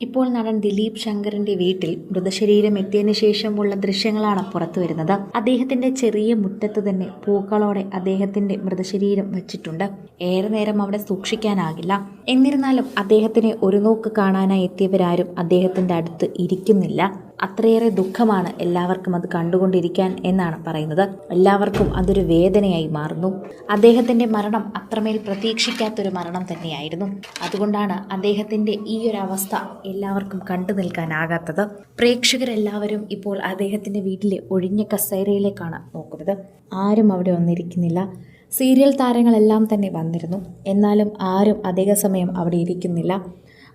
ഇപ്പോൾ നടൻ ദിലീപ് ശങ്കറിന്റെ വീട്ടിൽ മൃതശരീരം എത്തിയതിനു ശേഷമുള്ള ദൃശ്യങ്ങളാണ് പുറത്തു വരുന്നത്. അദ്ദേഹത്തിന്റെ ചെറിയ മുറ്റത്ത് തന്നെ പൂക്കളോടെ അദ്ദേഹത്തിന്റെ മൃതശരീരം വച്ചിട്ടുണ്ട്. ഏറെ നേരം അവിടെ സൂക്ഷിക്കാനാകില്ല. എന്നിരുന്നാലും അദ്ദേഹത്തിനെ ഒരു നോക്ക് കാണാനായി എത്തിയവരാരും അദ്ദേഹത്തിന്റെ അടുത്ത് ഇരിക്കുന്നില്ല. അത്രയേറെ ദുഃഖമാണ് എല്ലാവർക്കും അത് കണ്ടുകൊണ്ടിരിക്കാൻ എന്നാണ് പറയുന്നത്. എല്ലാവർക്കും അതൊരു വേദനയായി മാറുന്നു. അദ്ദേഹത്തിന്റെ മരണം അത്രമേൽ പ്രതീക്ഷിക്കാത്തൊരു മരണം തന്നെയായിരുന്നു. അതുകൊണ്ടാണ് അദ്ദേഹത്തിന്റെ ഈ ഒരു അവസ്ഥ എല്ലാവർക്കും കണ്ടു നിൽക്കാനാകാത്തത്. പ്രേക്ഷകരെല്ലാവരും ഇപ്പോൾ അദ്ദേഹത്തിന്റെ വീട്ടിലെ ഒഴിഞ്ഞ കസേരയിലേക്കാണ് നോക്കുന്നത്. ആരും അവിടെ വന്നിരിക്കുന്നില്ല. സീരിയൽ താരങ്ങളെല്ലാം തന്നെ വന്നിരുന്നു. എന്നാലും ആരും അധിക സമയം അവിടെ ഇരിക്കുന്നില്ല.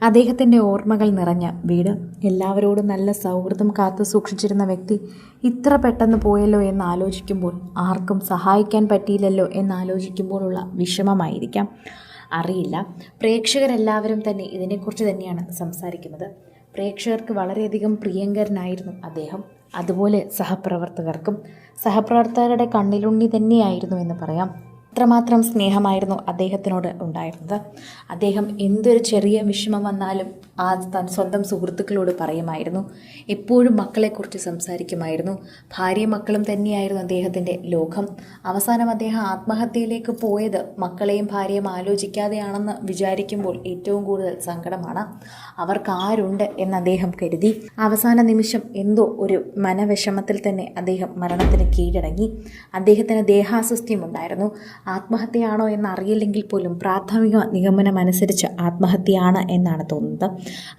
അദ്ദേഹത്തിന്റെ ഓർമ്മകൾ നിറഞ്ഞ വീട്. എല്ലാവരോടും നല്ല സൗഹൃദം കാത്തു സൂക്ഷിച്ചിരുന്ന വ്യക്തി ഇത്ര പെട്ടെന്ന് പോയല്ലോ എന്ന് ആലോചിക്കുമ്പോൾ ആർക്കും സഹായിക്കാൻ പറ്റിയില്ലല്ലോ എന്നാലോചിക്കുമ്പോഴുള്ള വിഷമമായിരിക്കാം. അറിയില്ല. പ്രേക്ഷകരെല്ലാവരും തന്നെ ഇതിനെക്കുറിച്ച് തന്നെയാണ് സംസാരിക്കുന്നത്. പ്രേക്ഷകർക്ക് വളരെയധികം പ്രിയങ്കരനായിരുന്നു അദ്ദേഹം. അതുപോലെ സഹപ്രവർത്തകർക്കും സഹപ്രവർത്തകരുടെ കണ്ണിലുണ്ണി തന്നെയായിരുന്നു എന്ന് പറയാം. അത്രമാത്രം സ്നേഹമായിരുന്നു അദ്ദേഹത്തിനോട് ഉണ്ടായിരുന്നത്. അദ്ദേഹം എന്തൊരു ചെറിയ വിഷമം വന്നാലും ആ തൻ സ്വന്തം സുഹൃത്തുക്കളോട് പറയുമായിരുന്നു. എപ്പോഴും മക്കളെക്കുറിച്ച് സംസാരിക്കുമായിരുന്നു. ഭാര്യയും മക്കളും തന്നെയായിരുന്നു അദ്ദേഹത്തിന്റെ ലോകം. അവസാനം അദ്ദേഹം ആത്മഹത്യയിലേക്ക് പോയത് മക്കളെയും ഭാര്യയും ആലോചിക്കാതെയാണെന്ന് വിചാരിക്കുമ്പോൾ ഏറ്റവും കൂടുതൽ സങ്കടമാണ്. അവർക്ക് ആരുണ്ട് എന്ന് അദ്ദേഹം കരുതി. അവസാന നിമിഷം എന്തോ ഒരു മനവിഷമത്തിൽ തന്നെ അദ്ദേഹം മരണത്തിന് കീഴടങ്ങി. അദ്ദേഹത്തിന് ദേഹാസ്വസ്ഥ്യം ഉണ്ടായിരുന്നു. ആത്മഹത്യയാണോ എന്നറിയില്ലെങ്കിൽ പോലും പ്രാഥമിക നിഗമനം അനുസരിച്ച് ആത്മഹത്യയാണ് എന്നാണ് തോന്നുന്നത്.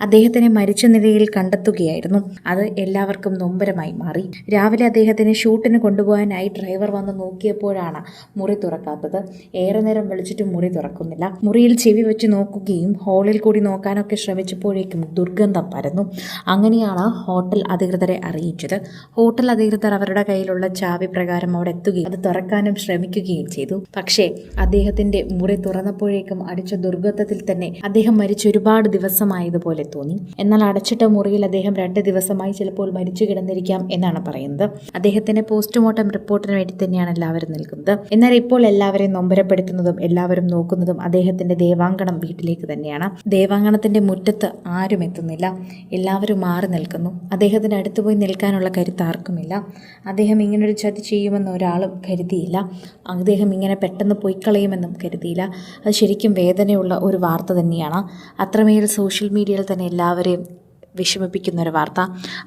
അദ്ദേഹത്തിനെ മരിച്ച നിലയിൽ കണ്ടെത്തുകയായിരുന്നു. അത് എല്ലാവർക്കും നൊമ്പരമായി മാറി. രാവിലെ അദ്ദേഹത്തിനെ ഷൂട്ടിന് കൊണ്ടുപോകാനായി ഡ്രൈവർ വന്ന് നോക്കിയപ്പോഴാണ് മുറി തുറക്കാത്തത്. ഏറെ നേരം വിളിച്ചിട്ടും മുറി തുറക്കുന്നില്ല. മുറിയിൽ ചെവി വെച്ച് നോക്കുകയും ഹാളിൽ കൂടി നോക്കാനൊക്കെ ശ്രമിച്ചപ്പോഴേക്കും ദുർഗന്ധം പരന്നു. അങ്ങനെയാണ് ഹോട്ടൽ അധികൃതരെ അറിയിച്ചത്. ഹോട്ടൽ അധികൃതർ അവരുടെ കയ്യിലുള്ള ചാവി പ്രകാരം അവിടെ എത്തുകയും അത് തുറക്കാനും ശ്രമിക്കുകയും ചെയ്തു. പക്ഷേ അദ്ദേഹത്തിന്റെ മുറി തുറന്നപ്പോഴേക്കും അടിച്ച ദുർഗത്വത്തിൽ തന്നെ അദ്ദേഹം മരിച്ച ഒരുപാട് ദിവസമായതുപോലെ തോന്നി. എന്നാൽ അടച്ചിട്ട മുറിയിൽ അദ്ദേഹം രണ്ട് ദിവസമായി ചിലപ്പോൾ മരിച്ചു കിടന്നിരിക്കാം എന്നാണ് പറയുന്നത്. അദ്ദേഹത്തിന്റെ പോസ്റ്റ്മോർട്ടം റിപ്പോർട്ടിന് വേണ്ടി തന്നെയാണ് എല്ലാവരും നിൽക്കുന്നത്. എന്നാൽ ഇപ്പോൾ എല്ലാവരെയും നൊമ്പരപ്പെടുത്തുന്നതും എല്ലാവരും നോക്കുന്നതും അദ്ദേഹത്തിന്റെ ദേവാങ്കണം വീട്ടിലേക്ക് തന്നെയാണ്. ദേവാങ്കണത്തിന്റെ മുറ്റത്ത് ആരും എത്തുന്നില്ല. എല്ലാവരും മാറി നിൽക്കുന്നു. അദ്ദേഹത്തിന്റെ അടുത്ത് പോയി നിൽക്കാനുള്ള കരുത്ത് ആർക്കുമില്ല. അദ്ദേഹം ഇങ്ങനൊരു ചതി ചെയ്യുമെന്ന് ഒരാളും കരുതിയില്ല. അദ്ദേഹം ഇങ്ങനെ പെട്ടെന്ന് പോയി കളയുമെന്നും കരുതിയില്ല. അത് ശരിക്കും വേദനയുള്ള ഒരു വാർത്ത തന്നെയാണ്. അത്രമേൽ സോഷ്യൽ മീഡിയയിൽ തന്നെ എല്ലാവരെയും വിഷമിപ്പിക്കുന്ന ഒരു വാർത്ത.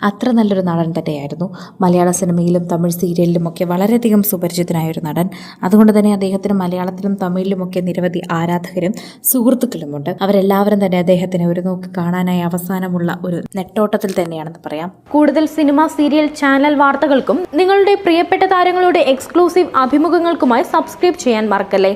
അത്ര നല്ലൊരു നടൻ തന്നെയായിരുന്നു. മലയാള സിനിമയിലും തമിഴ് സീരിയലിലും ഒക്കെ വളരെയധികം സുപരിചിതനായ ഒരു നടൻ. അതുകൊണ്ട് തന്നെ അദ്ദേഹത്തിന് മലയാളത്തിലും തമിഴിലുമൊക്കെ നിരവധി ആരാധകരും സുഹൃത്തുക്കളുമുണ്ട്. അവരെല്ലാവരും തന്നെ അദ്ദേഹത്തിനെ ഒരു നോക്ക് കാണാനായി അവസാനമുള്ള ഒരു നെട്ടോട്ടത്തിൽ തന്നെയാണെന്ന് പറയാം. കൂടുതൽ സിനിമ സീരിയൽ ചാനൽ വാർത്തകൾക്കും നിങ്ങളുടെ പ്രിയപ്പെട്ട താരങ്ങളുടെ എക്സ്ക്ലൂസീവ് അഭിമുഖങ്ങൾക്കുമായി സബ്സ്ക്രൈബ് ചെയ്യാൻ മറക്കല്ലേ?